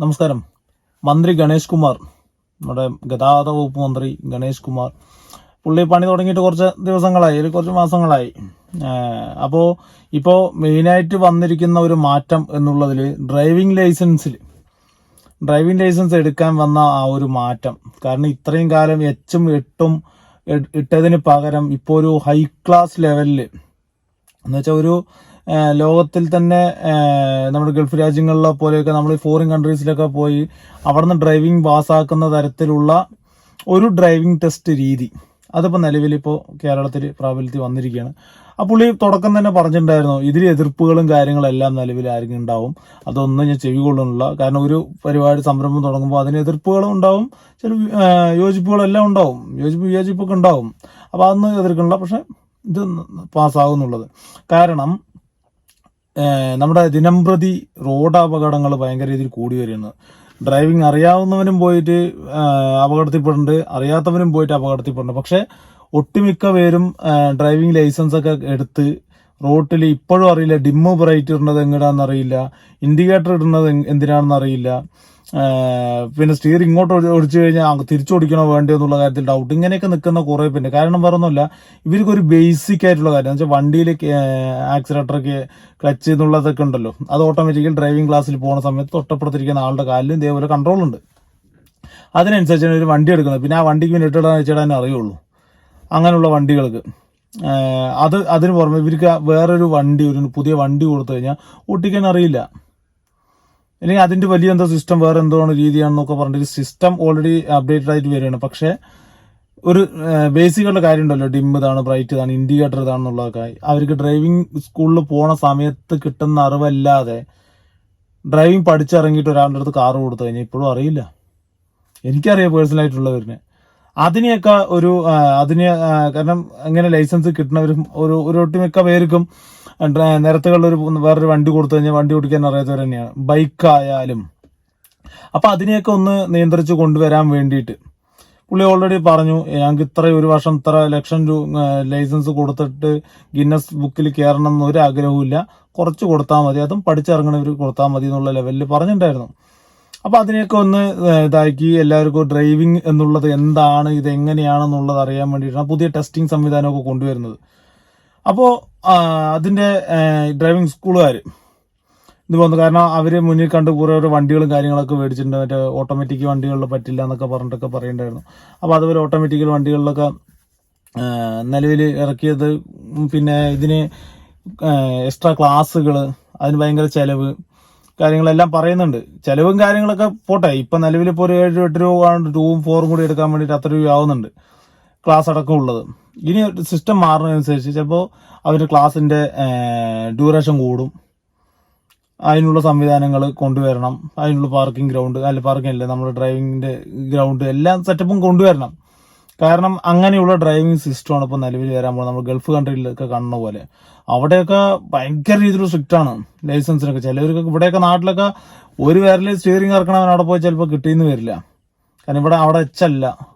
നമസ്കാരം. മന്ത്രി ഗണേഷ് കുമാർ നമ്മുടെ ഗതാഗത വകുപ്പ് മന്ത്രി ഗണേഷ് കുമാർ. പുള്ളി പണി തുടങ്ങിയിട്ട് കുറച്ച് ദിവസങ്ങളായി ഒരു കുറച്ച് മാസങ്ങളായി. അപ്പോൾ ഇപ്പോൾ മെയിനായിട്ട് വന്നിരിക്കുന്ന ഒരു മാറ്റം എന്നുള്ളതിൽ ഡ്രൈവിംഗ് ലൈസൻസിൽ ഡ്രൈവിംഗ് ലൈസൻസ് എടുക്കാൻ വന്ന ആ ഒരു മാറ്റം. കാരണം ഇത്രയും കാലം എച്ചും എട്ടും ഇട്ടതിന് പകരം ഇപ്പോൾ ഒരു ഹൈ ക്ലാസ് ലെവലിൽ എന്നുവെച്ചാൽ ഒരു ലോകത്തിൽ തന്നെ നമ്മുടെ ഗൾഫ് രാജ്യങ്ങളിലെ പോലെയൊക്കെ നമ്മൾ ഫോറിൻ കൺട്രീസിലൊക്കെ പോയി അവിടുന്ന് ഡ്രൈവിംഗ് പാസ്സാക്കുന്ന തരത്തിലുള്ള ഒരു ഡ്രൈവിംഗ് ടെസ്റ്റ് രീതി. അതിപ്പോൾ നിലവിലിപ്പോൾ കേരളത്തിൽ പ്രാബല്യത്തിൽ വന്നിരിക്കുകയാണ്. ആ പുള്ളി തുടക്കം തന്നെ പറഞ്ഞിട്ടുണ്ടായിരുന്നു ഇതിൽ എതിർപ്പുകളും കാര്യങ്ങളും എല്ലാം നിലവിൽ ആരെങ്കിലും ഉണ്ടാവും. അതൊന്നും ഞാൻ ചെവി കൊള്ളുന്നില്ല. കാരണം ഒരു പരിപാടി സംരംഭം തുടങ്ങുമ്പോൾ അതിന് എതിർപ്പുകളും ഉണ്ടാവും. ചില യോജിപ്പുകളെല്ലാം ഉണ്ടാവും. യോജിപ്പ് വിയോജിപ്പൊക്കെ ഉണ്ടാവും. അപ്പോൾ അതൊന്നും എതിർക്കണില്ല. പക്ഷേ ഇത് പാസ്സാകുന്നുള്ളത് കാരണം നമ്മുടെ ദിനംപ്രതി റോഡ് അപകടങ്ങൾ ഭയങ്കര രീതിയിൽ കൂടി വരുന്നു ഡ്രൈവിംഗ് അറിയാവുന്നവനും പോയിട്ട് അപകടത്തിൽപ്പെടുന്നുണ്ട് അറിയാത്തവനും പോയിട്ട് അപകടത്തിൽപ്പെടുന്നുണ്ട് പക്ഷെ ഒട്ടുമിക്ക പേരും ഡ്രൈവിംഗ് ലൈസൻസ് ഒക്കെ എടുത്ത് റോട്ടിൽ ഇപ്പോഴും അറിയില്ല ഡിമ്മ് ബ്രൈറ്റ് ഇടുന്നത് എങ്ങനെയാണെന്ന് അറിയില്ല ഇൻഡിക്കേറ്റർ ഇടുന്നത് എന്തിനാണെന്ന് അറിയില്ല. പിന്നെ സ്റ്റിയർ ഇങ്ങോട്ട് ഒഴിച്ചു കഴിഞ്ഞാൽ തിരിച്ചു ഓടിക്കണോ വേണ്ടോ എന്നുള്ള കാര്യത്തിൽ ഡൗട്ട് ഇങ്ങനെയൊക്കെ നിൽക്കുന്ന കുറെ പിന്നെ കാരണം വേറെ ഒന്നുമില്ല ഇവർക്ക് ഒരു ബേസിക് ആയിട്ടുള്ള കാര്യം. എന്ന് വെച്ചാൽ വണ്ടിയിൽ ആക്സിലേറ്ററൊക്കെ ക്ലച്ച് എന്നുള്ളതൊക്കെ ഉണ്ടല്ലോ. അത് ഓട്ടോമാറ്റിക്കൽ ഡ്രൈവിംഗ് ക്ലാസ്സിൽ പോകുന്ന സമയത്ത് തൊട്ടപ്പുറത്തിരിക്കുന്ന ആളുടെ കാലിലും ഇതേപോലെ കൺട്രോൾ ഉണ്ട്. അതിനനുസരിച്ചാണ് ഒരു വണ്ടി എടുക്കുന്നത്. പിന്നെ ആ വണ്ടിക്ക് ഇട്ടിടാൻ വെച്ചിടാൻ അറിയുള്ളൂ. അങ്ങനെയുള്ള വണ്ടികൾക്ക്. അത് അതിന് പുറമെ ഇവർക്ക് വേറൊരു വണ്ടി ഒരു പുതിയ വണ്ടി കൊടുത്തു കഴിഞ്ഞാൽ ഓട്ടിക്കാൻ അറിയില്ല. അല്ലെങ്കിൽ അതിന്റെ വലിയ എന്തോ സിസ്റ്റം വേറെ എന്തോ ആണ് രീതിയാണെന്നൊക്കെ പറഞ്ഞിട്ട് സിസ്റ്റം ഓൾറെഡി അപ്ഡേറ്റഡ് ആയിട്ട് വരികയാണ്. പക്ഷെ ഒരു ബേസിക്കുള്ള കാര്യം ഉണ്ടല്ലോ. ഡിം ഇതാണ് ബ്രൈറ്റ് ഇതാണ് ഇൻഡിക്കേറ്റർ ഇതാണെന്നുള്ളതൊക്കെ. അവർക്ക് ഡ്രൈവിംഗ് സ്കൂളിൽ പോണ സമയത്ത് കിട്ടുന്ന അറിവല്ലാതെ ഡ്രൈവിംഗ് പഠിച്ചിറങ്ങിയിട്ട് ഒരാളുടെ അടുത്ത് കാറ് കൊടുത്തു കഴിഞ്ഞാൽ ഇപ്പോഴും അറിയില്ല. എനിക്കറിയാം പേഴ്സണൽ ആയിട്ടുള്ളവരിനെ. അതിനെയൊക്കെ ഒരു അതിനെ കാരണം അങ്ങനെ ലൈസൻസ് കിട്ടുന്നവരും ഒരു ഒരു ഒട്ടുമിക്ക പേർക്കും ഒരു വേറൊരു വണ്ടി കൊടുത്തു കഴിഞ്ഞാൽ വണ്ടി ഓടിക്കാൻ അറിയാത്തവർ തന്നെയാണ്. ബൈക്കായാലും. അപ്പൊ അതിനെയൊക്കെ ഒന്ന് നിയന്ത്രിച്ച് കൊണ്ടുവരാൻ വേണ്ടിയിട്ട്. പുള്ളി ഓൾറെഡി പറഞ്ഞു ഞങ്ങൾക്ക് ഇത്ര ഒരു വർഷം ഇത്ര ലക്ഷം രൂപ ലൈസൻസ് കൊടുത്തിട്ട് ഗിന്നസ് ബുക്കിൽ കയറണം എന്ന് ഒരു ആഗ്രഹവുമില്ല. കുറച്ച് കൊടുത്താൽ മതി. അതും പഠിച്ചിറങ്ങണവർ കൊടുത്താൽ മതി എന്നുള്ള ലെവലിൽ പറഞ്ഞിട്ടുണ്ടായിരുന്നു. അപ്പോൾ അതിനെയൊക്കെ ഒന്ന് ഇതാക്കി. എല്ലാവർക്കും ഡ്രൈവിംഗ് എന്നുള്ളത് എന്താണ് ഇത് എങ്ങനെയാണെന്നുള്ളത് അറിയാൻ വേണ്ടിയിട്ടാണ് പുതിയ ടെസ്റ്റിംഗ് സംവിധാനമൊക്കെ കൊണ്ടുവരുന്നത്. അപ്പോൾ അതിന്റെ ഡ്രൈവിംഗ് സ്കൂളുകാർ ഇത് വന്നു. കാരണം അവർ മുന്നിൽ കണ്ട് കുറേ ഒരു വണ്ടികളും കാര്യങ്ങളൊക്കെ മേടിച്ചിട്ടുണ്ട്. മറ്റേ ഓട്ടോമാറ്റിക് വണ്ടികളിൽ പറ്റില്ല എന്നൊക്കെ പറഞ്ഞിട്ടൊക്കെ പറയണ്ടായിരുന്നു. അപ്പോൾ അതുപോലെ ഓട്ടോമാറ്റിക്കൽ വണ്ടികളിലൊക്കെ നിലവിൽ ഇറക്കിയത് പിന്നെ ഇതിന് എക്സ്ട്രാ ക്ലാസ്സുകൾ അതിന് ഭയങ്കര ചിലവ് കാര്യങ്ങളെല്ലാം പറയുന്നുണ്ട്. ചിലവും കാര്യങ്ങളൊക്കെ പോട്ടെ. ഇപ്പം നിലവിൽ ഇപ്പോൾ ഒരു ഏഴ് എട്ട് രൂപ ടൂവും ഫോറും കൂടി എടുക്കാൻ വേണ്ടിയിട്ട് അത്ര രൂപ ആവുന്നുണ്ട് ക്ലാസ് അടക്കം ഉള്ളത്. ഇനി സിസ്റ്റം മാറുന്നതനുസരിച്ച് ചിലപ്പോൾ അവരുടെ ക്ലാസ്സിന്റെ ഡ്യൂറേഷൻ കൂടും. അതിനുള്ള സംവിധാനങ്ങൾ കൊണ്ടുവരണം. അതിനുള്ള പാർക്കിംഗ് ഗ്രൗണ്ട് അല്ല പാർക്കിംഗ് അല്ല നമ്മുടെ ഡ്രൈവിങ്ങിന്റെ ഗ്രൗണ്ട് എല്ലാം സെറ്റപ്പും കൊണ്ടുവരണം. കാരണം അങ്ങനെയുള്ള ഡ്രൈവിംഗ് സിസ്റ്റമാണ് ഇപ്പോൾ നിലവിൽ വരാൻ പോകുന്നത്. നമ്മൾ ഗൾഫ് കൺട്രിയിലൊക്കെ കാണുന്ന പോലെ. അവിടെയൊക്കെ ഭയങ്കര രീതിയിൽ സ്ട്രിക്റ്റ് ആണ് ലൈസൻസിനൊക്കെ ചിലവർക്ക് ഇവിടെയൊക്കെ നാട്ടിലൊക്കെ ഒരു പേരിൽ സ്റ്റിയറിംഗ് ഇറക്കണവൻ അവിടെ പോയി ചിലപ്പോൾ കിട്ടിയെന്ന് വരില്ല. കാരണം ഇവിടെ അവിടെ എച്ചല്ല.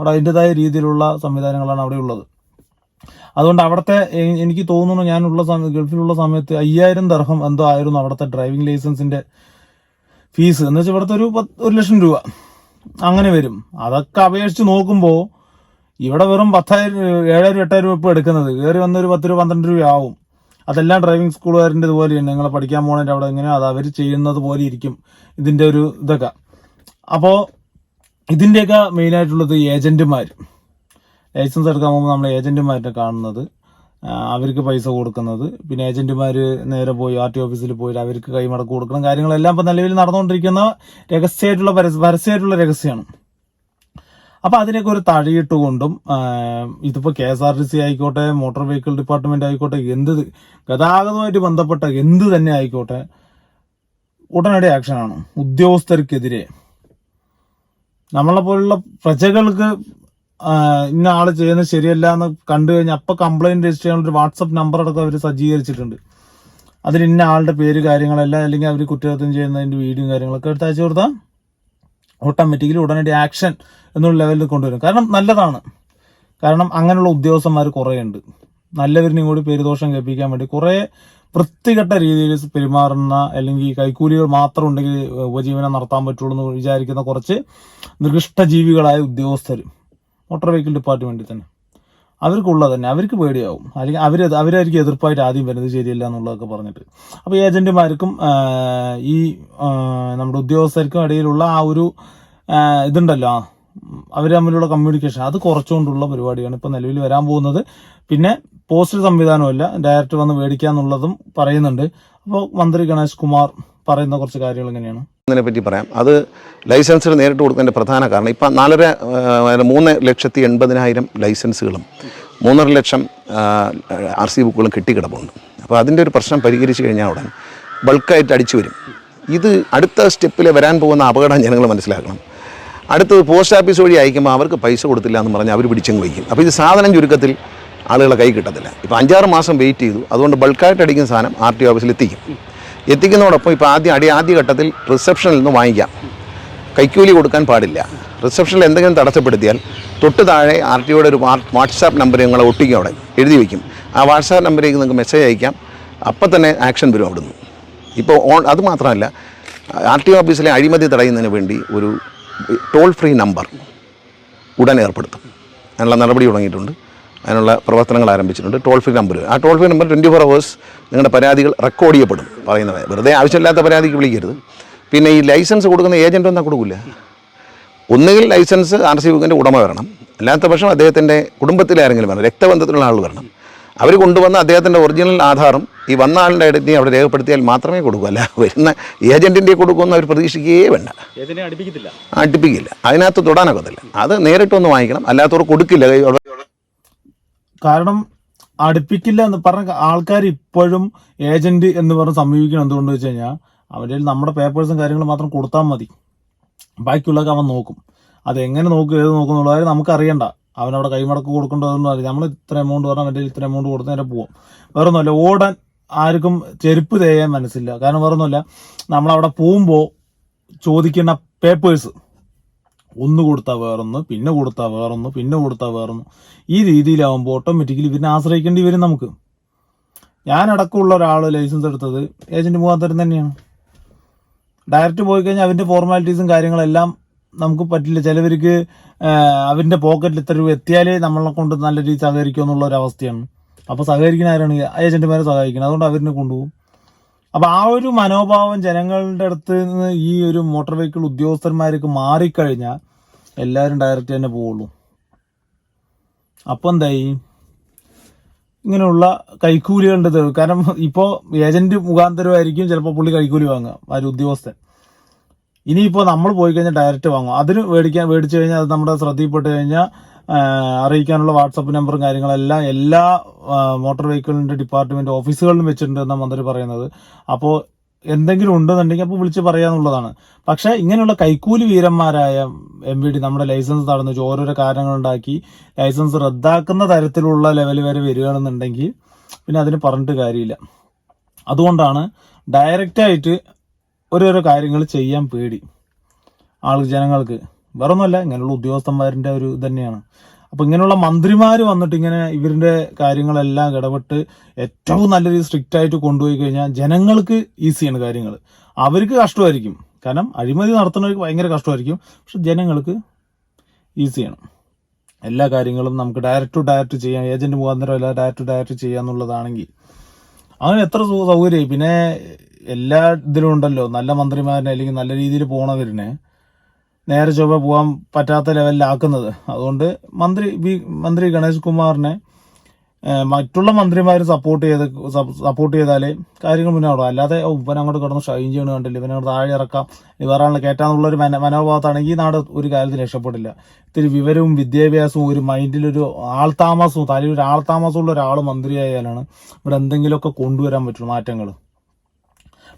അവിടെ അതിന്റെതായ രീതിയിലുള്ള സംവിധാനങ്ങളാണ് അവിടെ ഉള്ളത്. അതുകൊണ്ട് അവിടുത്തെ എനിക്ക് തോന്നുന്നു ഞാനുള്ള സമയത്ത് ഗൾഫിലുള്ള സമയത്ത് അയ്യായിരം ദർഹം എന്തോ ആയിരുന്നു അവിടുത്തെ ഡ്രൈവിംഗ് ലൈസൻസിന്റെ ഫീസ്. എന്ന് വെച്ചാൽ ഇവിടുത്തെ ഒരു പത്ത് ഒരു ലക്ഷം രൂപ. അങ്ങനെ വരും. അതൊക്കെ അപേക്ഷിച്ച് നോക്കുമ്പോൾ ഇവിടെ വെറും പത്തായിരം ഏഴായിരം എട്ടായിരം രൂപ ഇപ്പോൾ എടുക്കുന്നത്. കയറി വന്നൊരു പത്ത് രൂപ പന്ത്രണ്ട് രൂപ ആവും. അതെല്ലാം ഡ്രൈവിംഗ് സ്കൂളുകാരന്റെ തന്നെ നിങ്ങളെ പഠിക്കാൻ പോകണേന്റെ അവിടെ എങ്ങനെയോ അത് അവർ ചെയ്യുന്നത് പോലെ ഇരിക്കും ഇതിന്റെ ഒരു ഇതൊക്കെ. അപ്പോൾ ഇതിന്റെയൊക്കെ മെയിനായിട്ടുള്ളത് ഏജന്റുമാർ ലൈസൻസ് എടുക്കാൻ പോകുമ്പോൾ നമ്മൾ ഏജന്റുമാരെ കാണുന്നത്. അവർക്ക് പൈസ കൊടുക്കുന്നത്. പിന്നെ ഏജന്റുമാർ നേരെ പോയി ആർ ടി ഓഫീസിൽ പോയിട്ട് അവർക്ക് കൈമടക്ക് കൊടുക്കണം. കാര്യങ്ങളെല്ലാം ഇപ്പം നിലവിൽ നടന്നുകൊണ്ടിരിക്കുന്ന രഹസ്യമായിട്ടുള്ള പരസ്യ പരസ്യമായിട്ടുള്ള രഹസ്യമാണ് അപ്പോൾ അതിനൊക്കെ ഒരു തഴയിട്ടുകൊണ്ടും ഇതിപ്പോൾ K S R T C ആയിക്കോട്ടെ മോട്ടോർ വെഹിക്കിൾ ഡിപ്പാർട്ട്മെന്റ് ആയിക്കോട്ടെ എന്ത് ഗതാഗതവുമായിട്ട് ബന്ധപ്പെട്ട എന്ത് തന്നെ ആയിക്കോട്ടെ ഉടനടി ആക്ഷനാണ്. ഉദ്യോഗസ്ഥർക്കെതിരെ നമ്മളെ പോലുള്ള പ്രജകൾക്ക് ഇന്ന ആൾ ചെയ്യുന്നത് ശരിയല്ല എന്ന് കണ്ടു കഴിഞ്ഞാൽ അപ്പൊ കംപ്ലൈന്റ് രജിസ്റ്റർ ചെയ്യാൻ ഒരു വാട്സപ്പ് നമ്പർ അടക്കം അവർ സജ്ജീകരിച്ചിട്ടുണ്ട്. അതിൽ ഇന്ന ആളുടെ പേര് കാര്യങ്ങളെല്ലാം അല്ലെങ്കിൽ അവർ കുറ്റകൃത്യം ചെയ്യുന്നതിന്റെ വീഡിയോ കാര്യങ്ങളൊക്കെ എടുത്ത് അയച്ചു കൊടുത്താൽ ഓട്ടോമാറ്റിക്കലി ഉടനടി ആക്ഷൻ എന്നുള്ള ലെവലിൽ കൊണ്ടുവരും. കാരണം നല്ലതാണ്. കാരണം അങ്ങനെയുള്ള ഉദ്യോഗസ്ഥന്മാർ കുറേ ഉണ്ട് നല്ലവരിനെയും കൂടി പേരുദോഷം കേൾപ്പിക്കാൻ വേണ്ടി കുറേ വൃത്തികെട്ട രീതിയിൽ പെരുമാറുന്ന അല്ലെങ്കിൽ കൈക്കൂലികൾ മാത്രം ഉണ്ടെങ്കിൽ ഉപജീവനം നടത്താൻ പറ്റുള്ളൂ എന്ന് വിചാരിക്കുന്ന കുറച്ച് നികൃഷ്ട ജീവികളായ ഉദ്യോഗസ്ഥർ മോട്ടോർ വെഹിക്കിൾ ഡിപ്പാർട്ട്മെന്റിൽ തന്നെ. അവർക്കുള്ളത് തന്നെ അവർക്ക് പേടിയാവും. അല്ലെങ്കിൽ അവർ അവരായിരിക്കും എതിർപ്പായിട്ട് ആദ്യം വരുന്നത് ശരിയല്ല എന്നുള്ളതൊക്കെ പറഞ്ഞിട്ട്. അപ്പോൾ ഏജന്റുമാർക്കും ഈ നമ്മുടെ ഉദ്യോഗസ്ഥർക്കും ഇടയിലുള്ള ആ ഒരു ഇതുണ്ടല്ലോ അവർ തമ്മിലുള്ള കമ്മ്യൂണിക്കേഷൻ അത് കുറച്ചുകൊണ്ടുള്ള പരിപാടിയാണ് ഇപ്പോൾ നിലവിൽ വരാൻ പോകുന്നത്. പിന്നെ പോസ്റ്റർ സംവിധാനമല്ല ഡയറക്റ്റ് വന്ന് മേടിക്കാന്നുള്ളതും പറയുന്നുണ്ട്. അപ്പോൾ മന്ത്രി ഗണേഷ് കുമാർ പറയുന്ന കുറച്ച് കാര്യങ്ങൾ എങ്ങനെയാണ്? പറ്റി പറയാം. അത് ലൈസൻസിൽ നേരിട്ട് കൊടുക്കുന്നതിന്റെ പ്രധാന കാരണം ഇപ്പം നാലര മൂന്ന് ലക്ഷത്തി എൺപതിനായിരം ലൈസൻസുകളും മൂന്നര ലക്ഷം ആർ സി ബുക്കുകളും കിട്ടിക്കിടപ്പുണ്ട്. അപ്പോൾ അതിന്റെ ഒരു പ്രശ്നം പരിഹരിച്ചു കഴിഞ്ഞാൽ ഉടൻ ബൾക്കായിട്ട് അടിച്ചു വരും. ഇത് അടുത്ത സ്റ്റെപ്പിൽ വരാൻ പോകുന്ന അപകടം ജനങ്ങൾ മനസ്സിലാക്കണം. അടുത്തത് പോസ്റ്റ് ഓഫീസ് വഴി അയക്കുമ്പോൾ അവർക്ക് പൈസ കൊടുത്തില്ല എന്ന് പറഞ്ഞാൽ അവർ പിടിച്ചങ്ങ് വയ്ക്കും. അപ്പോൾ ഇത് സാധനം ചുരുക്കത്തിൽ ആളുകളെ കൈ കിട്ടത്തില്ല. ഇപ്പോൾ അഞ്ചാറ് മാസം വെയിറ്റ് ചെയ്തു. അതുകൊണ്ട് ബൾക്കായിട്ട് അടിക്കുന്ന സാധനം ആർ ടി ഓഫീസിൽ എത്തിക്കും. എത്തിക്കുന്നതോടൊപ്പം ഇപ്പോൾ ആദ്യം അടി ആദ്യ ഘട്ടത്തിൽ റിസപ്ഷനിൽ നിന്ന് വാങ്ങിക്കാം. കൈക്കൂലി കൊടുക്കാൻ പാടില്ല. റിസപ്ഷനിൽ എന്തെങ്കിലും തടസ്സപ്പെടുത്തിയാൽ തൊട്ട് താഴെ ആർ ടി ഒയുടെ ഒരു വാട്സാപ്പ് നമ്പർ ഞങ്ങൾ ഒട്ടിക്കും അവിടെ. എഴുതി വയ്ക്കും ആ വാട്സാപ്പ് നമ്പറിലേക്ക് നിങ്ങൾക്ക് മെസ്സേജ് അയക്കാം. അപ്പം തന്നെ ആക്ഷൻ വരും അവിടുന്ന്. ഇപ്പോൾ ഓൺ അത് മാത്രമല്ല ആർ ടി ഓഫീസിലെ അഴിമതി തടയുന്നതിന് വേണ്ടി ഒരു ടോൾ ഫ്രീ നമ്പർ ഉടൻ ഏർപ്പെടുത്തും. അതിനുള്ള നടപടി തുടങ്ങിയിട്ടുണ്ട്. അതിനുള്ള പ്രവർത്തനങ്ങൾ ആരംഭിച്ചിട്ടുണ്ട്. ടോൾ ഫ്രീ നമ്പർ ആ toll free number twenty four hours നിങ്ങളുടെ പരാതികൾ റെക്കോർഡ് ചെയ്യപ്പെടും. പറയുന്നത് വെറുതെ ആവശ്യമില്ലാത്ത പരാതിക്ക് വിളിക്കരുത്. പിന്നെ ഈ ലൈസൻസ് കൊടുക്കുന്ന ഏജന്റ് ഒന്നും കൊടുക്കില്ല ഒന്നുകിൽ ലൈസൻസ് ആർ സി ബുക്കിന്റെ ഉടമ വരണം. അല്ലാത്ത പക്ഷം അദ്ദേഹത്തിന്റെ കുടുംബത്തിലെ ആരെങ്കിലും വരണം. രക്തബന്ധത്തിലുള്ള ആൾ വരണം. അവർ കൊണ്ടുവന്ന അദ്ദേഹത്തിന്റെ ഒറിജിനൽ ആധാറും ഈ വന്ന ആളുടെ ഐഡന്റിറ്റി അവിടെ രേഖപ്പെടുത്തിയാൽ മാത്രമേ കൊടുക്കൂ. അല്ല വരുന്ന ഏജന്റിന്റെ കൊടുക്കുമെന്ന് അവർ പ്രതീക്ഷിക്കുകയേ വേണ്ട. അടിപ്പിക്കില്ല. അതിനകത്ത് തൊടാനൊക്കത്തില്ല. അത് നേരിട്ടൊന്ന് വാങ്ങിക്കണം. അല്ലാത്തവർ കൊടുക്കില്ല. കാരണം അടുപ്പിക്കില്ല എന്ന് പറഞ്ഞ ആൾക്കാർ ഇപ്പോഴും ഏജന്റ് എന്ന് പറഞ്ഞ് സമീപിക്കണം എന്തുകൊണ്ട് വെച്ച് കഴിഞ്ഞാൽ അവരിൽ നമ്മുടെ പേപ്പേഴ്സും കാര്യങ്ങളും മാത്രം കൊടുത്താൽ മതി. ബാക്കിയുള്ളതൊക്കെ അവൻ നോക്കും. അതെങ്ങനെ നോക്കും ഏത് നോക്കും എന്നുള്ള കാര്യം നമുക്ക് അറിയണ്ട അവൻ അവിടെ കൈമടക്ക് കൊടുക്കേണ്ടതൊന്നും അറിയാം നമ്മൾ ഇത്ര എമൗണ്ട് പറഞ്ഞാൽ അവന്റെ ഇത്ര എമൗണ്ട് കൊടുത്താൽ നേരെ പോവാം. വേറെ ഒന്നുമല്ല ഓടാൻ ആർക്കും ചെരുപ്പ് തേയാൻ മനസ്സില്ല. കാരണം വേറെ ഒന്നുമല്ല നമ്മളവിടെ പോകുമ്പോൾ ചോദിക്കുന്ന പേപ്പേഴ്സ് ഒന്ന് കൊടുത്താൽ വേറൊന്ന് പിന്നെ കൊടുത്താൽ വേറൊന്ന് പിന്നെ കൊടുത്താൽ വേറൊന്ന്. ഈ രീതിയിലാവുമ്പോൾ ഓട്ടോമാറ്റിക്കലി പിന്നെ ആശ്രയിക്കേണ്ടി വരും നമുക്ക്. ഞാൻ അടക്കമുള്ള ഒരാൾ ലൈസൻസ് എടുത്തത് ഏജന്റ് മുഖാന്തരം തന്നെയാണ്. ഡയറക്റ്റ് പോയി കഴിഞ്ഞാൽ അവന്റെ ഫോർമാലിറ്റീസും കാര്യങ്ങളെല്ലാം നമുക്ക് പറ്റില്ല. ചിലവർക്ക് അവന്റെ പോക്കറ്റിൽ ഇത്ര രൂപ എത്തിയാലേ നമ്മളെ കൊണ്ട് നല്ല രീതിയിൽ സഹകരിക്കുമെന്നുള്ള ഒരു അവസ്ഥയാണ് അപ്പോൾ സഹകരിക്കുന്ന ആരാണ്? ഏജന്റുമാരെ സഹായിക്കുന്നത് അതുകൊണ്ട് അവരിനെ കൊണ്ടുപോകും. അപ്പൊ ആ ഒരു മനോഭാവം ജനങ്ങളുടെ അടുത്ത് നിന്ന് ഈ ഒരു മോട്ടോർ വെഹിക്കിൾ ഉദ്യോഗസ്ഥന്മാർക്ക് മാറിക്കഴിഞ്ഞാൽ എല്ലാവരും ഡയറക്റ്റ് തന്നെ പോവുള്ളൂ. അപ്പൊ എന്തായി? ഇങ്ങനെയുള്ള കൈക്കൂലികളുടെ തെളിവ് കാരണം ഇപ്പോൾ ഏജന്റ് മുഖാന്തരമായിരിക്കും ചിലപ്പോൾ പുള്ളി കൈക്കൂലി വാങ്ങുക ആ ഒരു ഉദ്യോഗസ്ഥൻ. ഇനിയിപ്പോൾ നമ്മൾ പോയി കഴിഞ്ഞാൽ ഡയറക്റ്റ് വാങ്ങും. അതിന് മേടിക്കാൻ മേടിച്ചു കഴിഞ്ഞാൽ അത് നമ്മുടെ ശ്രദ്ധയിൽപ്പെട്ട് കഴിഞ്ഞാൽ അറിയിക്കാനുള്ള വാട്സപ്പ് നമ്പറും കാര്യങ്ങളെല്ലാം എല്ലാ മോട്ടോർ വെഹിക്കിളിന്റെ ഡിപ്പാർട്ട്മെന്റ് ഓഫീസുകളിലും വെച്ചിട്ടുണ്ട് എന്നാണ് മന്ത്രി പറയുന്നത്. അപ്പോൾ എന്തെങ്കിലും ഉണ്ടെന്നുണ്ടെങ്കിൽ അപ്പോൾ വിളിച്ച് പറയാന്നുള്ളതാണ്. പക്ഷേ ഇങ്ങനെയുള്ള കൈക്കൂലി വീരന്മാരായ എം വി ഡി നമ്മുടെ ലൈസൻസ് തടഞ്ഞു വെച്ച്. ഓരോരോ കാരണങ്ങളുണ്ടാക്കി ലൈസൻസ് റദ്ദാക്കുന്ന തരത്തിലുള്ള ലെവൽ വരെ വരികയാണെന്നുണ്ടെങ്കിൽ പിന്നെ അതിന് പറഞ്ഞിട്ട് കാര്യമില്ല. അതുകൊണ്ടാണ് ഡയറക്റ്റായിട്ട് ഓരോരോ കാര്യങ്ങൾ ചെയ്യാൻ പേടി ആൾ ജനങ്ങൾക്ക്. വേറെ ഒന്നുമല്ല ഇങ്ങനെയുള്ള ഉദ്യോഗസ്ഥന്മാരുടെ ഒരു തന്നെയാണ്. അപ്പോൾ ഇങ്ങനെയുള്ള മന്ത്രിമാർ വന്നിട്ട് ഇങ്ങനെ ഇവരുടെ കാര്യങ്ങളെല്ലാം ഇടപെട്ട് ഏറ്റവും നല്ല രീതിയിൽ സ്ട്രിക്റ്റ് ആയിട്ട് കൊണ്ടുപോയി കഴിഞ്ഞാൽ ജനങ്ങൾക്ക് ഈസിയാണ് കാര്യങ്ങൾ അവർക്ക് കഷ്ടമായിരിക്കും. കാരണം അഴിമതി നടത്തുന്നവർക്ക് ഭയങ്കര കഷ്ടമായിരിക്കും. പക്ഷെ ജനങ്ങൾക്ക് ഈസിയാണ് എല്ലാ കാര്യങ്ങളും നമുക്ക് ഡയറക്റ്റ് ടു ഡയറക്റ്റ് ചെയ്യാം. ഏജന്റ് മുഖാന്തരം അല്ല ഡയറക്റ്റ് ടു ഡയറക്റ്റ് ചെയ്യാന്നുള്ളതാണെങ്കിൽ അങ്ങനെ എത്ര സൗകര്യമായി. പിന്നെ എല്ലാ ഇതിലും ഉണ്ടല്ലോ. നല്ല മന്ത്രിമാരനെ അല്ലെങ്കിൽ നല്ല രീതിയിൽ പോണവരിനെ നേരെ ചൊവ്വ പോകാൻ പറ്റാത്ത ലെവലിലാക്കുന്നത്. അതുകൊണ്ട് മന്ത്രി വി മന്ത്രി ഗണേഷ് കുമാറിനെ മറ്റുള്ള മന്ത്രിമാർ സപ്പോർട്ട് ചെയ്ത് സപ്പോർട്ട് ചെയ്താലേ കാര്യങ്ങൾ മുന്നോട്ടും അല്ലാതെ "ഓ, ഇവൻ അങ്ങോട്ട് കിടന്ന് ഷൈൻ ചെയ്യണ കണ്ടില്ല ഇവനെ അങ്ങോട്ട് താഴെ ഇറക്കാം വേറെ ആളെ കയറ്റാന്നുള്ള ഒരു മന മനോഭാവത്താണെങ്കിൽ നാട് ഒരു കാര്യത്തിൽ രക്ഷപ്പെടില്ല. ഇത്തിരി വിവരവും വിദ്യാഭ്യാസവും ഒരു മൈൻഡിലൊരു ആൾതാമസവും തലയിൽ ഒരു ആൾതാമസമുള്ള ഒരാൾ മന്ത്രിയായാലാണ് ഇവിടെ എന്തെങ്കിലുമൊക്കെ കൊണ്ടുവരാൻ പറ്റുള്ളൂ മാറ്റങ്ങൾ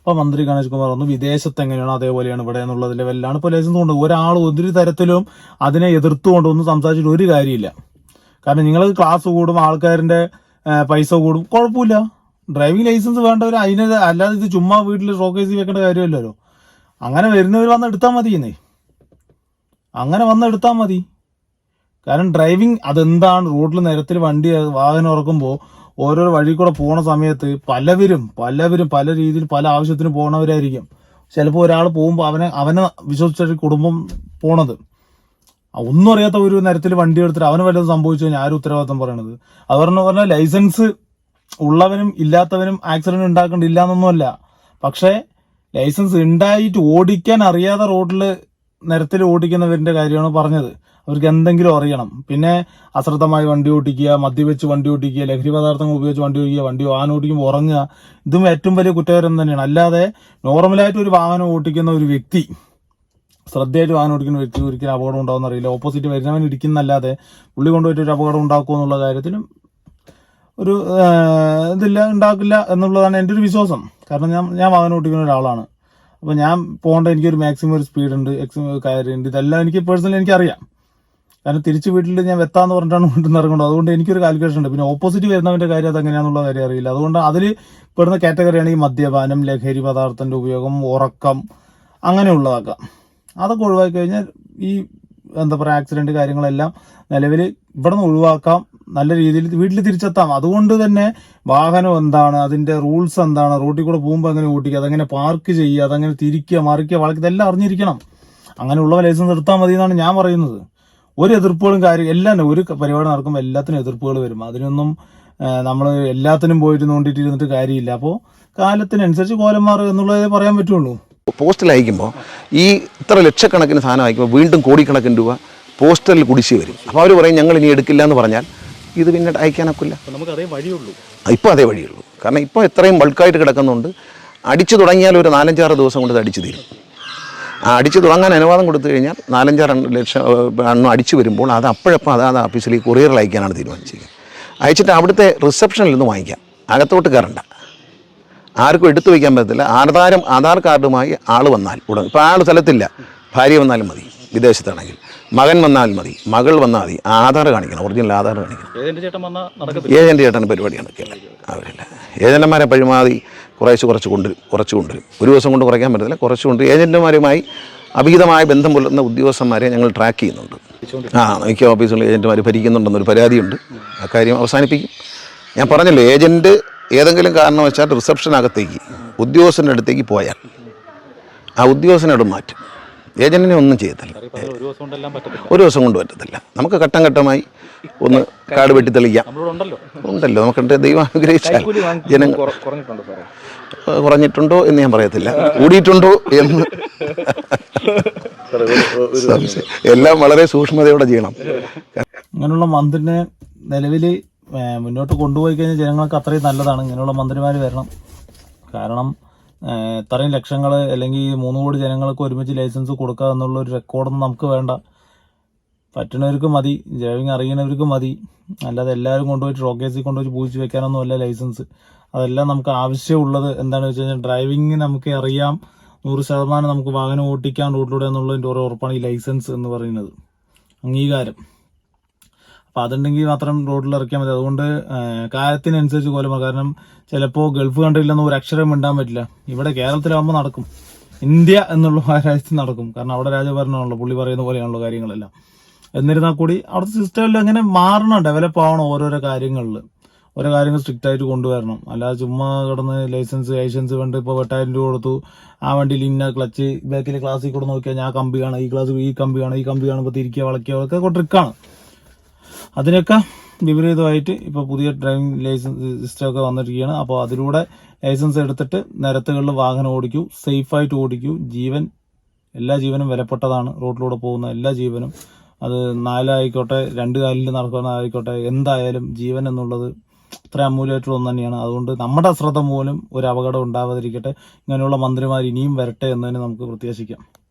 ഇപ്പൊ മന്ത്രി ഗണേഷ് കുമാർ ഒന്ന് വിദേശത്ത് എങ്ങനെയാണോ അതേപോലെയാണ് ഇവിടെ എന്നുള്ള ലെവലിലാണ്. ഇപ്പൊ ലൈസൻസ് കൊണ്ട് ഒരാൾ ഒരു തരത്തിലും അതിനെ എതിർത്തുകൊണ്ടൊന്നും സംസാരിച്ചിട്ട് ഒരു കാര്യമില്ല. കാരണം നിങ്ങൾ ക്ലാസ് കൂടും ആൾക്കാരിന്റെ പൈസ കൂടും. കുഴപ്പമില്ല. ഡ്രൈവിംഗ് ലൈസൻസ് വേണ്ടവർ അതിന് അല്ലാതെ ഇത് ചുമ്മാ വീട്ടിൽ ഷോക്കേസ് വെക്കേണ്ട കാര്യമല്ലല്ലോ. അങ്ങനെ വരുന്നവർ വന്ന് എടുത്താൽ മതി എന്നേ അങ്ങനെ വന്ന് എടുത്താൽ മതി. കാരണം ഡ്രൈവിംഗ് അതെന്താണ്? റോഡിൽ നിരത്തിൽ വണ്ടി വാഹനം ഇറക്കുമ്പോൾ ഓരോ വഴി കൂടെ പോണ സമയത്ത് പലവരും പലവരും പല രീതിയിൽ പല ആവശ്യത്തിന് പോണവരായിരിക്കും. ചിലപ്പോൾ ഒരാൾ പോകുമ്പോൾ അവനെ അവനെ വിശ്വസിച്ചൊരു കുടുംബം പോണത്. ഒന്നും അറിയാത്ത ഒരു നേരത്തിൽ വണ്ടി എടുത്തിട്ട് അവന് വല്ലതും സംഭവിച്ചു കഴിഞ്ഞാൽ ആരും ഉത്തരവാദിത്തം പറയണത്? അവരെന്ന് പറഞ്ഞാൽ ലൈസൻസ് ഉള്ളവനും ഇല്ലാത്തവനും ആക്സിഡന്റ് ഉണ്ടാക്കേണ്ടില്ല എന്നൊന്നുമല്ല പക്ഷേ ലൈസൻസ് ഉണ്ടായിട്ട് ഓടിക്കാൻ അറിയാതെ റോഡിൽ നിരത്തിൽ ഓടിക്കുന്നവരിന്റെ കാര്യമാണ് പറഞ്ഞത്. അവർക്ക് എന്തെങ്കിലും അറിയണം. പിന്നെ അശ്രദ്ധമായി വണ്ടി ഓടിക്കുക മദ്യവെച്ച് വണ്ടി ഓടിക്കുക ലഹരി പദാർത്ഥങ്ങൾ ഉപയോഗിച്ച് വണ്ടി ഓടിക്കുക വണ്ടി വാഹനം ഓടിക്കുമ്പോൾ ഉറങ്ങുക ഇതും ഏറ്റവും വലിയ കുറ്റകരം തന്നെയാണ്. അല്ലാതെ നോർമലായിട്ട് ഒരു വാഹനം ഓടിക്കുന്ന ഒരു വ്യക്തി ശ്രദ്ധയായിട്ട് വാഹനം ഓടിക്കുന്ന വ്യക്തി ഒരിക്കലും അപകടം ഉണ്ടാവുന്ന അറിയില്ല. ഓപ്പോസിറ്റ് വരുന്നവൻ ഇടിക്കുന്നല്ലാതെ പുള്ളി കൊണ്ടുപോയിട്ട് ഒരു അപകടം ഉണ്ടാക്കുമോ എന്നുള്ള കാര്യത്തിലും ഒരു ഇതില്ല ഉണ്ടാക്കില്ല എന്നുള്ളതാണ് എന്റെ ഒരു വിശ്വാസം. കാരണം ഞാൻ ഞാൻ വാഹനം ഓടിക്കുന്ന ഒരാളാണ്. അപ്പോൾ ഞാൻ പോകേണ്ട എനിക്കൊരു മാക്സിമം ഒരു സ്പീഡ് ഉണ്ട് കാര്യമുണ്ട്. ഇതെല്ലാം എനിക്ക് പേഴ്സണലി എനിക്കറിയാം. കാരണം തിരിച്ച് വീട്ടിൽ ഞാൻ വെത്താന്ന് പറഞ്ഞിട്ടാണ് വീട്ടിൽ നിന്ന് ഇറങ്ങുന്നത്. അതുകൊണ്ട് എനിക്കൊരു കാൽക്കുലേഷൻ ഉണ്ട്. പിന്നെ ഓപ്പോസിറ്റ് വരുന്നവന്റെ കാര്യം അത് എങ്ങനെയാണെന്നുള്ള കാര്യം അറിയില്ല. അതുകൊണ്ട് അതിൽ പെടുന്ന കാറ്റഗറിയാണ് ഈ മദ്യപാനം ലഹരി പദാർത്ഥത്തിന്റെ ഉപയോഗം ഉറക്കം അങ്ങനെയുള്ളതൊക്കെ. അതൊക്കെ ഒഴിവാക്കി കഴിഞ്ഞാൽ ഈ എന്താ പറയുക ആക്സിഡന്റ് കാര്യങ്ങളെല്ലാം നിലവിൽ ഇവിടെ നിന്ന് ഒഴിവാക്കാം. നല്ല രീതിയിൽ വീട്ടിൽ തിരിച്ചെത്താം. അതുകൊണ്ട് തന്നെ വാഹനം എന്താണ് അതിന്റെ റൂൾസ് എന്താണ് റോട്ടിൽ കൂടെ പോകുമ്പോൾ എങ്ങനെ ഓട്ടിക്കുക അതെങ്ങനെ പാർക്ക് ചെയ്യുക അതെങ്ങനെ തിരിക്കുക മറിക്കുക വളക്കുക ഇതെല്ലാം അറിഞ്ഞിരിക്കണം. അങ്ങനെയുള്ള ലൈസൻസ് എടുത്താൽ മതി എന്നാണ് ഞാൻ പറയുന്നത്. ഒരു എതിർപ്പുകളും കാര്യം എല്ലാം ഒരു പരിപാടി നടക്കുമ്പോൾ എല്ലാത്തിനും എതിർപ്പുകൾ വരും. അതിനൊന്നും നമ്മൾ എല്ലാത്തിനും പോയിട്ട് നോണ്ടിട്ട് ഇരുന്നിട്ട് കാര്യമില്ല. അപ്പോൾ കാലത്തിനനുസരിച്ച് കോലം മാറുക എന്നുള്ളതേ പറയാൻ പറ്റുള്ളൂ. പോസ്റ്റൽ അയക്കുമ്പോൾ ഈ ഇത്ര ലക്ഷക്കണക്കിന് സാധനം അയക്കുമ്പോൾ വീണ്ടും കോടിക്കണക്കിന് രൂപ പോസ്റ്റലിൽ കുടിശ്ശി വരും. അപ്പോൾ അവർ പറയും ഞങ്ങൾ ഇനി എടുക്കില്ല എന്ന് പറഞ്ഞാൽ ഇത് പിന്നെ അയക്കാനൊക്കില്ല. നമുക്ക് അതേ വഴിയുള്ളൂ. ഇപ്പോൾ അതേ വഴിയുള്ളൂ. കാരണം ഇപ്പോൾ എത്രയും ബൾക്കായിട്ട് കിടക്കുന്നുണ്ട്. അടിച്ചു തുടങ്ങിയാൽ ഒരു നാലഞ്ചാറ് ദിവസം കൊണ്ട് ഇത് അടിച്ചു തീരും. ആ അടിച്ചു തുടങ്ങാൻ അനുവാദം കൊടുത്തു കഴിഞ്ഞാൽ നാലഞ്ചാറ് ലക്ഷം എണ്ണം അടിച്ചു വരുമ്പോൾ അത് അപ്പോഴപ്പോൾ അതാത് ഓഫീസിൽ കൊറിയറിൽ അയക്കാനാണ് തീരുമാനിച്ചത് അയച്ചിട്ട് അവിടുത്തെ റിസപ്ഷനിൽ നിന്ന് വാങ്ങിക്കാം. അകത്തോട്ട് കയറണ്ട. ആർക്കും എടുത്തു വയ്ക്കാൻ പറ്റത്തില്ല. ആധാരം ആധാർ കാർഡുമായി ആൾ വന്നാൽ ഉടൻ. ഇപ്പോൾ ആൾ സ്ഥലത്തില്ല. ഭാര്യ വന്നാലും മതി. വിദേശത്താണെങ്കിൽ. മകൻ വന്നാൽ മതി മകൾ വന്നാൽ മതി ആധാർ കാണിക്കണം ഒറിജിനൽ ആധാർ കാണിക്കണം. ഏജന്റ് ചേട്ടൻ പരിപാടിയാണ് അവരില്ല. ഏജന്റുമാരെ പഴിമാതി കുറേശ്ശെ കുറച്ച് കൊണ്ട് കുറച്ച് കൊണ്ടുവരും ഒരു ദിവസം കൊണ്ട് കുറയ്ക്കാൻ പറ്റത്തില്ല കുറച്ച് കൊണ്ട് ഏജന്റുമാരുമായി അഭിഹിതമായ ബന്ധം പുലർത്തുന്ന ഉദ്യോഗസ്ഥന്മാരെ ഞങ്ങൾ ട്രാക്ക് ചെയ്യുന്നുണ്ട്. ആ മിക്ക ഓഫീസുകളിൽ ഏജന്റുമാർ ഭരിക്കുന്നുണ്ടെന്നൊരു പരാതിയുണ്ട്. അക്കാര്യം കാര്യം അവസാനിപ്പിക്കും. ഞാൻ പറഞ്ഞല്ലോ ഏജന്റ് ഏതെങ്കിലും കാരണം വെച്ചാൽ റിസപ്ഷനകത്തേക്ക് ഉദ്യോഗസ്ഥന്റെ അടുത്തേക്ക് പോയാൽ ആ ഉദ്യോഗസ്ഥനോട് മാറ്റും. ഏജന്റിനെ ഒന്നും ചെയ്യത്തില്ല. ഒരു ദിവസം കൊണ്ട് പറ്റത്തില്ല. നമുക്ക് ഘട്ടം ഘട്ടമായി ഒന്ന് കാട് വെട്ടി തെളിയിക്കാം ഉണ്ടല്ലോ. നമുക്ക് ദൈവം അനുഗ്രഹിച്ചാൽ ജനങ്ങൾ കുറഞ്ഞിട്ടുണ്ടോ എന്ന് ഞാൻ പറയത്തില്ല. കൂടിയിട്ടുണ്ടോ എന്ന് എല്ലാം വളരെ സൂക്ഷ്മതയോടെ ചെയ്യണം. ഇങ്ങനെയുള്ള മന്ത്രിനെ നിലവിൽ മുന്നോട്ട് കൊണ്ടുപോയി കഴിഞ്ഞാൽ ജനങ്ങൾക്ക് അത്രയും നല്ലതാണ്. ഇങ്ങനെയുള്ള മന്ത്രിമാർ വരണം. കാരണം ഇത്രയും ലക്ഷങ്ങൾ അല്ലെങ്കിൽ മൂന്ന് കോടി ജനങ്ങൾക്ക് ഒരുമിച്ച് ലൈസൻസ് കൊടുക്കുക എന്നുള്ള ഒരു റെക്കോർഡൊന്നും നമുക്ക് വേണ്ട. പറ്റുന്നവർക്ക് മതി ഡ്രൈവിംഗ് അറിയുന്നവർക്ക് മതി. അല്ലാതെ എല്ലാവരും കൊണ്ടുപോയിട്ട് ഷോക്കേസിൽ കൊണ്ടുപോയി പൂജിച്ച് വെക്കാനൊന്നും അല്ല ലൈസൻസ്. അതെല്ലാം നമുക്ക് ആവശ്യമുള്ളത് എന്താണെന്ന് വെച്ച് കഴിഞ്ഞാൽ ഡ്രൈവിംഗ് നമുക്ക് അറിയാം. നൂറ് ശതമാനം നമുക്ക് വാഹനം ഓട്ടിക്കാൻ റോഡിലൂടെ എന്നുള്ളതിന്റെ ഓരോ ഉറപ്പാണ് ഈ ലൈസൻസ് എന്ന് പറയുന്നത്. അംഗീകാരം. അപ്പൊ അതുണ്ടെങ്കിൽ മാത്രം റോഡിൽ ഇറക്കിയാൽ മതി. അതുകൊണ്ട് കാര്യത്തിനനുസരിച്ച് കോലമ കാരണം ചിലപ്പോൾ ഗൾഫ് കൺട്രിയിലൊന്നും ഒരു അക്ഷരം മിണ്ടാൻ പറ്റില്ല. ഇവിടെ കേരളത്തിലാകുമ്പോൾ നടക്കും. ഇന്ത്യ എന്നുള്ള രാജ്യത്ത് നടക്കും. കാരണം അവിടെ രാജഭരണമാണല്ലോ പുള്ളി പറയുന്ന പോലെയാണല്ലോ കാര്യങ്ങളെല്ലാം. എന്നിരുന്നാൽ കൂടി അവിടുത്തെ സിസ്റ്റമിൽ അങ്ങനെ മാറണം ഡെവലപ്പ് ആവണം ഓരോരോ കാര്യങ്ങളിൽ. ഓരോ കാര്യങ്ങൾ സ്ട്രിക്റ്റ് ആയിട്ട് കൊണ്ടുവരണം. അല്ലാതെ ചുമ്മാ കിടന്ന് ലൈസൻസ് ലൈസൻസ് കണ്ട് ഇപ്പോൾ എട്ടായിരം രൂപ കൊടുത്തു. ആ വണ്ടി ഇന്ന ക്ലച്ച് ബാക്കിലെ ക്ലാസ്സിൽ കൂടെ നോക്കിയാൽ ഞാൻ കമ്പി കാണാം. ഈ ക്ലാസ് ഈ കമ്പി കാണാം. ഈ കമ്പി കാണുമ്പോൾ തിരിക്കുക വളയ്ക്കുക അതൊക്കെ ട്രിക്കാണ് അതിനൊക്കെ വിപരീതമായിട്ട് ഇപ്പോൾ പുതിയ ഡ്രൈവിംഗ് ലൈസൻസ് സിസ്റ്റമൊക്കെ വന്നിരിക്കുകയാണ്. അപ്പോൾ അതിലൂടെ ലൈസൻസ് എടുത്തിട്ട് നിരത്തുകളിൽ വാഹനം ഓടിക്കൂ സേഫായിട്ട് ഓടിക്കൂ. ജീവൻ എല്ലാ ജീവനും വിലപ്പെട്ടതാണ്. റോഡിലൂടെ പോകുന്ന എല്ലാ ജീവനും. അത് നാലായിക്കോട്ടെ രണ്ട് കാലിൽ നടക്കുന്നതായിക്കോട്ടെ എന്തായാലും ജീവൻ എന്നുള്ളത് അത്ര അമൂല്യമായിട്ടുള്ള ഒന്ന് തന്നെയാണ്. അതുകൊണ്ട് നമ്മുടെ അശ്രദ്ധ മൂലം ഒരു അപകടം ഉണ്ടാവാതിരിക്കട്ടെ. ഇങ്ങനെയുള്ള മന്ത്രിമാർ ഇനിയും വരട്ടെ എന്ന് തന്നെ നമുക്ക് പ്രത്യാശിക്കാം.